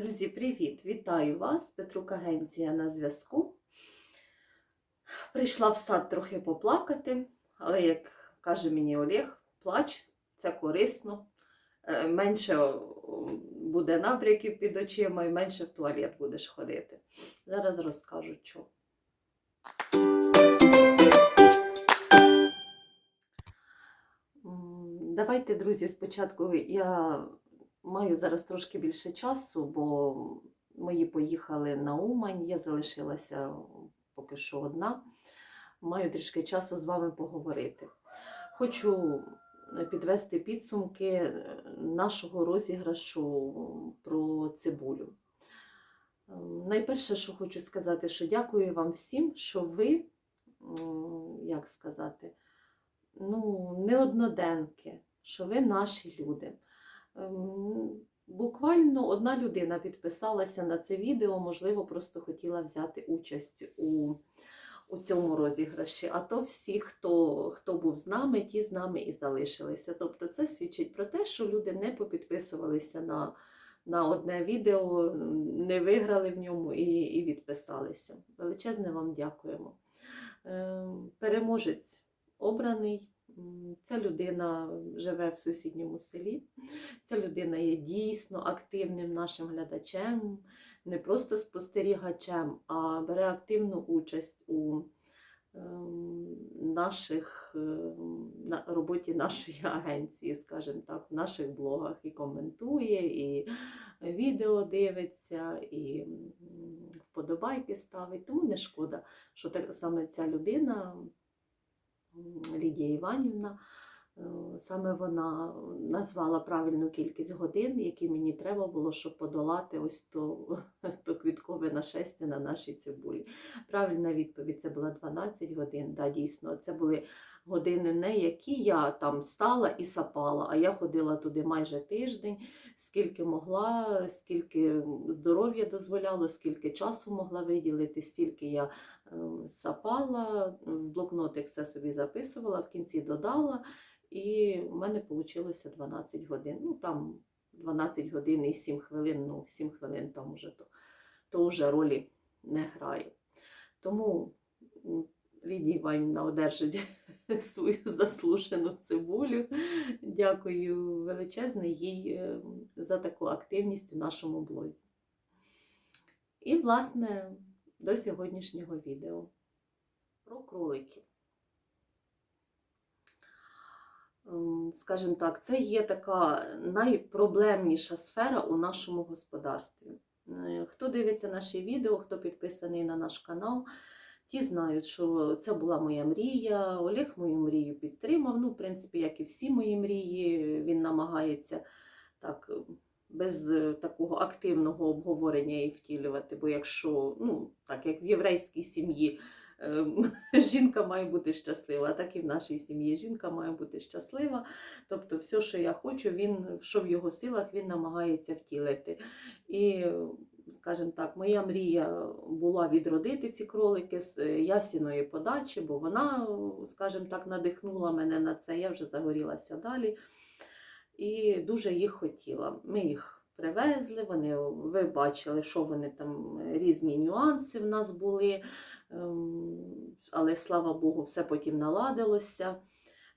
Друзі, привіт! Вітаю вас! Петрук Агенція на зв'язку. Прийшла в сад трохи поплакати, але, як каже мені Олег, плач це корисно. Е, Менше буде набряків під очима і менше в туалет будеш ходити. Зараз розкажу, що. Давайте, друзі, спочатку я маю зараз трошки більше часу, бо мої поїхали на Умань, я залишилася поки що одна. Маю трішки часу з вами поговорити. Хочу підвести підсумки е, нашого розіграшу про цибулю. Ем, Найперше, що хочу сказати, що дякую вам всім, що ви, як сказати, ну, не одноденки, що ви наші люди. Ем, Буквально одна людина підписалася на це відео, можливо, просто хотіла взяти участь у, у цьому розіграші. А то всі, хто, хто був з нами, ті з нами і залишилися. Тобто це свідчить про те, що люди не попідписувалися на, на одне відео, не виграли в ньому і, і відписалися. Величезне вам дякуємо. Ем, Переможець обраний. Ця людина живе в сусідньому селі. Ця людина є дійсно активним нашим глядачем, не просто спостерігачем, а бере активну участь у ем, наших, ем, на роботі нашої агенції, скажімо так, в наших блогах і коментує, і відео дивиться, і вподобайки ставить. Тому не шкода, що так, саме ця людина Лідія Іванівна, е, саме вона назвала правильну кількість годин, які мені треба було, щоб подолати ось то, то квіткове нашестя на нашій цибулі. Правильна відповідь це була 12 годин. Да, дійсно, це були години не які я там стала і сапала, а я ходила туди майже тиждень, скільки могла, скільки здоров'я дозволяло, скільки часу могла виділити, стільки я ем, сапала, в блокнотик все собі записувала, в кінці додала, і в мене вийшло 12 годин. Ну там 12 годин і 7 хвилин, ну 7 хвилин там уже то, то вже ролі не грає. Тому м, Лідія Іванівна одержить свою заслужену цибулю. Дякую величезне їй е, за таку активність у нашому блозі. І, власне, до сьогоднішнього відео про кроликів. Ем, Скажімо так, це є така найпроблемніша сфера у нашому господарстві. Е, Хто дивиться наші відео, хто підписаний на наш канал, ті знають, що це була моя мрія. Олег мою мрію підтримав. Ну, в принципі, як і всі мої мрії, він намагається так без такого активного обговорення і втілювати. Бо якщо, ну, так як в єврейській сім'ї ем, жінка має бути щаслива, так і в нашій сім'ї жінка має бути щаслива. Тобто, все, що я хочу, він, що в його силах, він намагається втілити. І, скажімо так, моя мрія була відродити ці кролики з е, ясіної подачі, бо вона, скажімо так, надихнула мене на це. Я вже загорілася далі і дуже їх хотіла. Ми їх привезли, вони, ви бачили, що вони там різні нюанси в нас були. Ем, Але слава Богу, все потім наладилося.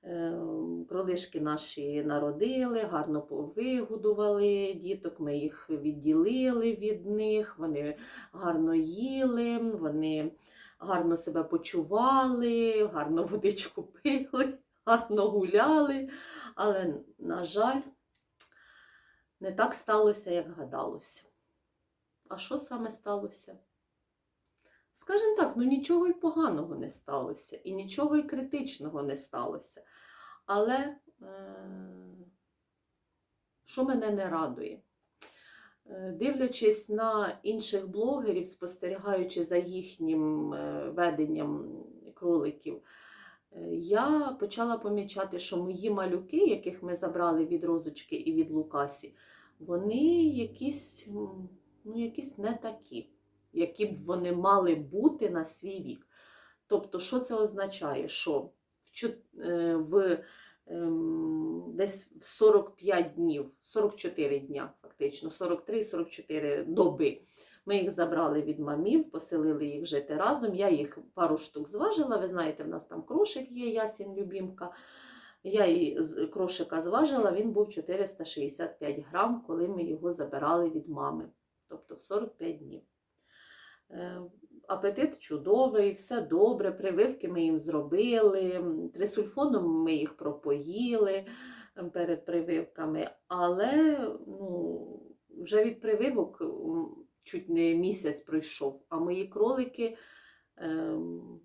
Ем, Кролишки наші народили, гарно повигодували діток, ми їх відділили від них, вони гарно їли, вони гарно себе почували, гарно водичку пили, гарно гуляли. Але, на жаль, не так сталося, як гадалося. А що саме сталося? Скажімо так, ну нічого й поганого не сталося, і нічого й критичного не сталося. Але е, що мене не радує? Е, Дивлячись на інших блогерів, спостерігаючи за їхнім е, веденням кроликів, я почала помічати, що мої малюки, яких ми забрали від Розочки і від Лукасі, вони якісь, ну, якісь не такі, які б вони мали бути на свій вік. Тобто, що це означає? Що в, е, ем, десь в 45 днів, 44 дня, фактично. фактично 43-44 доби. Ми їх забрали від мамів, поселили їх жити разом. Я їх пару штук зважила. Ви знаєте, в нас там крошик є, ясінь любімка. Я її крошика зважила, він був 465 грам, коли ми його забирали від мами, тобто в 45 днів. Е, Апетит чудовий, все добре, прививки ми їм зробили, трисульфоном ми їх пропоїли перед прививками, але ну, вже від прививок чуть не місяць пройшов, а мої кролики ем,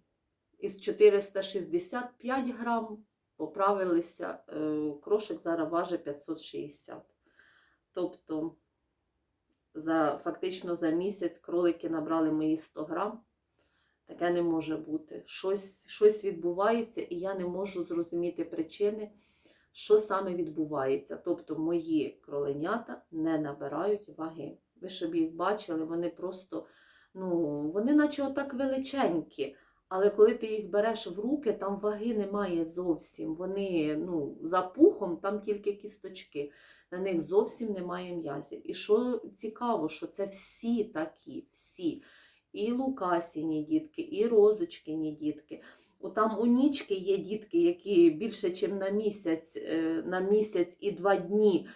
із 465 грам поправилися, е, крошик зараз важить 560. Тобто за, фактично за місяць кролики набрали мої 100 грам. Таке не може бути. Щось, щось відбувається, і я не можу зрозуміти причини, що саме відбувається. Тобто мої кроленята не набирають ваги. Ви щоб їх бачили, вони просто, ну, вони наче отак величенькі. Але коли ти їх береш в руки, там ваги немає зовсім. Вони ну, за пухом, там тільки кісточки. На них зовсім немає м'язів. І що цікаво, що це всі такі, всі. І Лукасіні дітки, і Розочкині дітки. О, Там у нічки є дітки, які більше, ніж на місяць, е, на місяць і два дні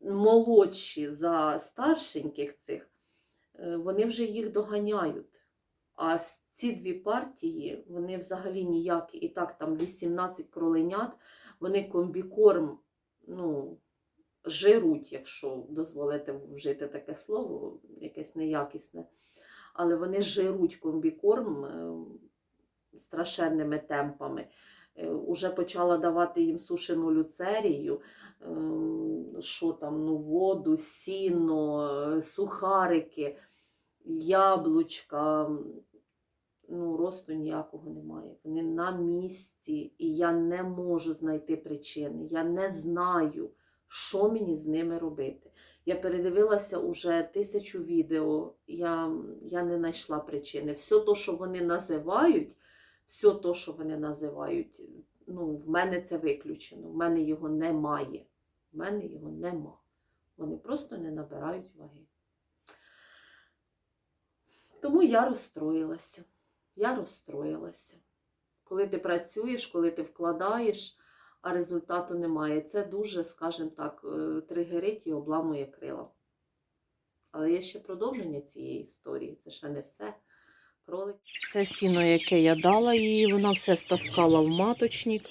молодші за старшеньких цих, е, вони вже їх доганяють. А ці дві партії, вони взагалі ніякі. І так, там 18 кроленят, вони комбікорм, ну, жируть, якщо дозволите вжити таке слово, якесь неякісне. Але вони жируть комбікорм е, страшенними темпами. Е, Уже почала давати їм сушену люцерію, е, що там, ну, воду, сіно, сухарики, яблучка. Ну, росту ніякого немає. Вони на місці, і я не можу знайти причини. Я не знаю, що мені з ними робити. Я передивилася уже тисячу відео, я, я не знайшла причини. Все те, що вони називають, все те, що вони називають, ну, в мене це виключено. В мене його немає. В мене його нема. Вони просто не набирають ваги. Тому я розстроїлася. Я розстроїлася. Коли ти працюєш, коли ти вкладаєш, а результату немає. Це дуже, скажімо так, е, тригерить і обламує крила. Але є ще продовження цієї історії. Це ще не все. Кролик. Це сіно, яке я дала їй, вона все стаскала в маточник.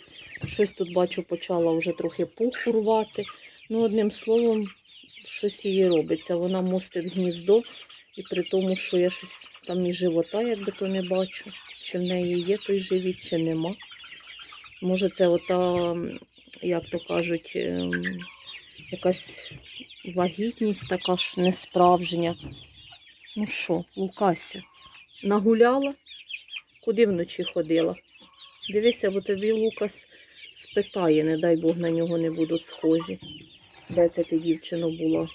Щось тут, бачу, почала вже трохи пух урвати. Ну, одним словом, щось її робиться. Вона мостить гніздо, і при тому, що я щось там і живота, якби то не бачу. Чи в неї є той живіт, чи нема. Може, це ота, як то кажуть, ем, якась вагітність така ж несправжня. Ну що, Лукася, нагуляла? Куди вночі ходила? Дивися, бо тобі Лукас спитає, не дай Бог на нього не будуть схожі. Де це ти, дівчино, була?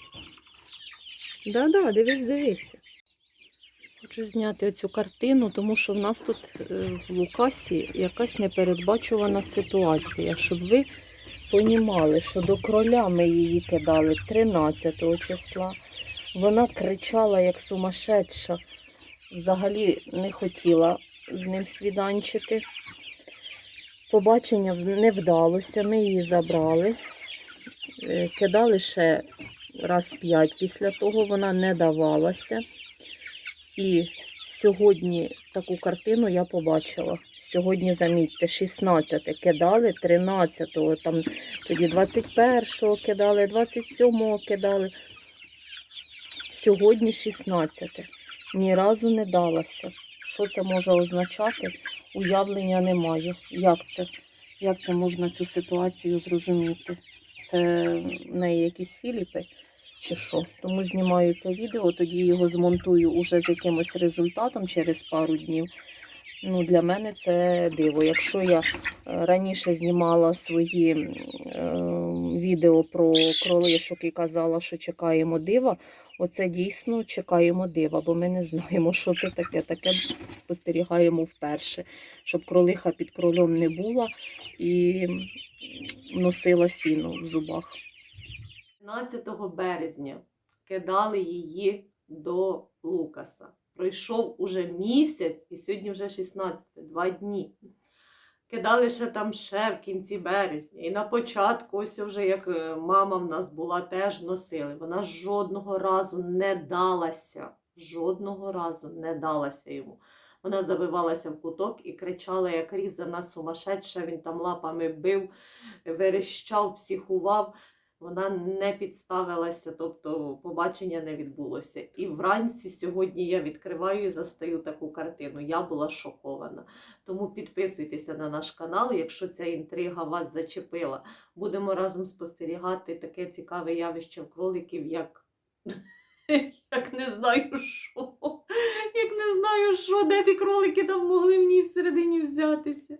Да-да, дивись, дивися. Хочу зняти оцю картину, тому що в нас тут е, в Лукасі якась непередбачувана ситуація, щоб ви понімали, що до кроля ми її кидали 13 числа. Вона кричала як сумасшедша, взагалі не хотіла з ним свіданчити. Побачення не вдалося, ми її забрали. Е, Кидали ще раз п'ять після того, вона не давалася. І сьогодні таку картину я побачила. Сьогодні, замітьте, 16 кидали, 13-го, там тоді 21-го кидали, 27-го кидали. Сьогодні 16. Ні разу не далася. Що це може означати? Уявлення не маю. Як це? Як це можна цю ситуацію зрозуміти? Це в неї якісь філіпи чи що? Тому знімаю це відео, тоді його змонтую уже з якимось результатом через пару днів. Ну, для мене це диво. Якщо я е, раніше знімала свої е, відео про кролишок і казала, що чекаємо дива, оце дійсно чекаємо дива, бо ми не знаємо, що це таке. Таке спостерігаємо вперше, щоб кролиха під кролем не була і носила сіно в зубах. 15 березня кидали її до Лукаса. Пройшов уже місяць, і сьогодні вже 16, два дні. Кидали ще там ще в кінці березня. І на початку, ось вже як е, мама в нас була, теж носили. Вона жодного разу не далася. Жодного разу не далася йому. Вона забивалася в куток і кричала, як різана сумасшедша, він там лапами бив, верещав, психував. Вона не підставилася, тобто побачення не відбулося. І вранці сьогодні я відкриваю і застаю таку картину. Я була шокована. Тому підписуйтеся на наш канал, якщо ця інтрига вас зачепила. Будемо разом спостерігати таке цікаве явище в кроликів, як, як не знаю що. Як не знаю що, де ті кролики там могли в ній всередині взятися.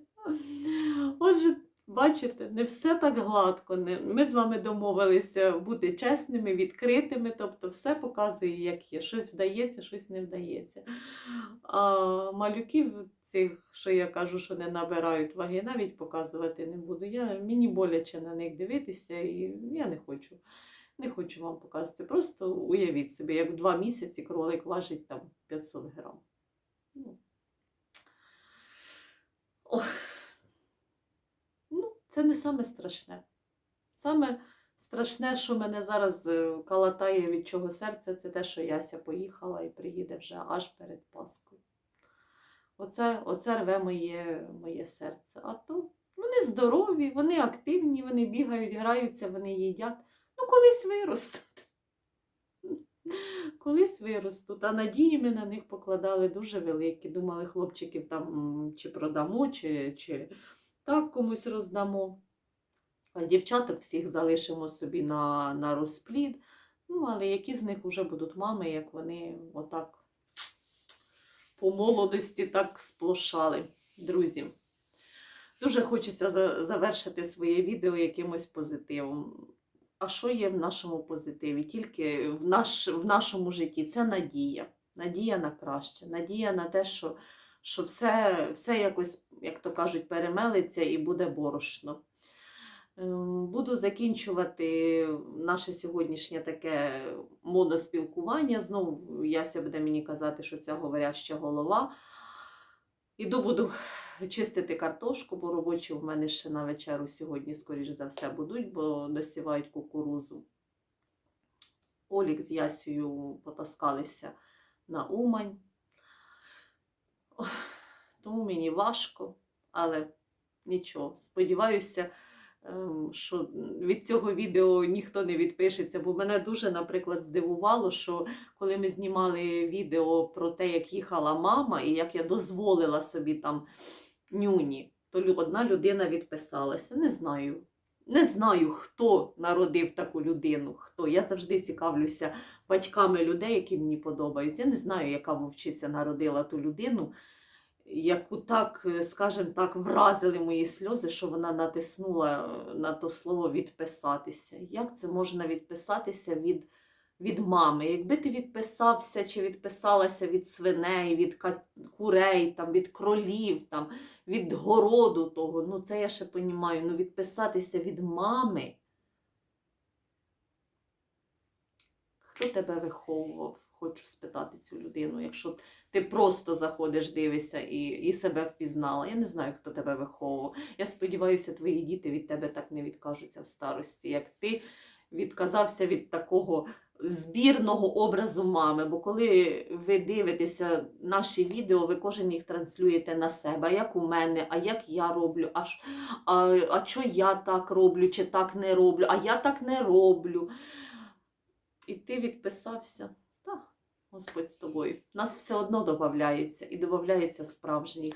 Отже, бачите, не все так гладко. Ми з вами домовилися бути чесними, відкритими, тобто все показує, як є. Щось вдається, щось не вдається. А малюків цих, що я кажу, що не набирають ваги, навіть показувати не буду. Я, мені боляче на них дивитися, і я не хочу. Не хочу вам показувати. Просто уявіть собі, як два місяці кролик важить там 500 грам. Ну. Ох. Це не саме страшне. Саме страшне, що мене зараз е, калатає від чого серця, це те, що Яся поїхала і приїде вже аж перед Паскою. Оце, оце рве моє, моє серце. А то вони здорові, вони активні, вони бігають, граються, вони їдять. Ну, колись виростуть. Колись виростуть. А надії ми на них покладали дуже великі. Думали, хлопчиків там чи продамо, чи, чи так комусь роздамо. А дівчаток всіх залишимо собі на, на розплід. Ну, але які з них вже будуть мами, як вони отак по молодості так сплошали, друзі. Дуже хочеться завершити своє відео якимось позитивом. А що є в нашому позитиві? Тільки в, наш, в нашому житті це надія. Надія на краще, надія на те, що, що все, все якось, як то кажуть, перемелиться і буде борошно. Ем, Буду закінчувати наше сьогоднішнє таке моноспілкування. Знову Яся буде мені казати, що це говоряща голова. Іду буду чистити картошку, бо робочі в мене ще на вечеру сьогодні, скоріш за все, будуть, бо досівають кукурузу. Олік з Ясею потаскалися на Умань. Тому мені важко, але нічого. Сподіваюся, ем, що від цього відео ніхто не відпишеться, бо мене дуже, наприклад, здивувало, що коли ми знімали відео про те, як їхала мама, і як я дозволила собі там нюні, то одна людина відписалася. Не знаю. Не знаю, хто народив таку людину. Хто. Я завжди цікавлюся батьками людей, які мені подобаються. Я не знаю, яка вовчиця народила ту людину, яку так, е, скажімо так, вразили мої сльози, що вона натиснула е, на то слово відписатися. Як це можна відписатися від, від мами? Якби ти відписався чи відписалася від свиней, від курей, там, від кролів, там, від городу того, ну це я ще понімаю, ну відписатися від мами. Хто тебе виховував? Хочу спитати цю людину. Якщо ти просто заходиш, дивишся і, і себе впізнала. Я не знаю, хто тебе виховував. Я сподіваюся, твої діти від тебе так не відкажуться в старості, як ти відказався від такого збірного образу мами. Бо коли ви дивитеся наші відео, ви кожен їх транслюєте на себе, а як у мене, а як я роблю, а, а, а що я так роблю, чи так не роблю, а я так не роблю. І ти відписався. Господь з тобою. Нас все одно додається і додається справжній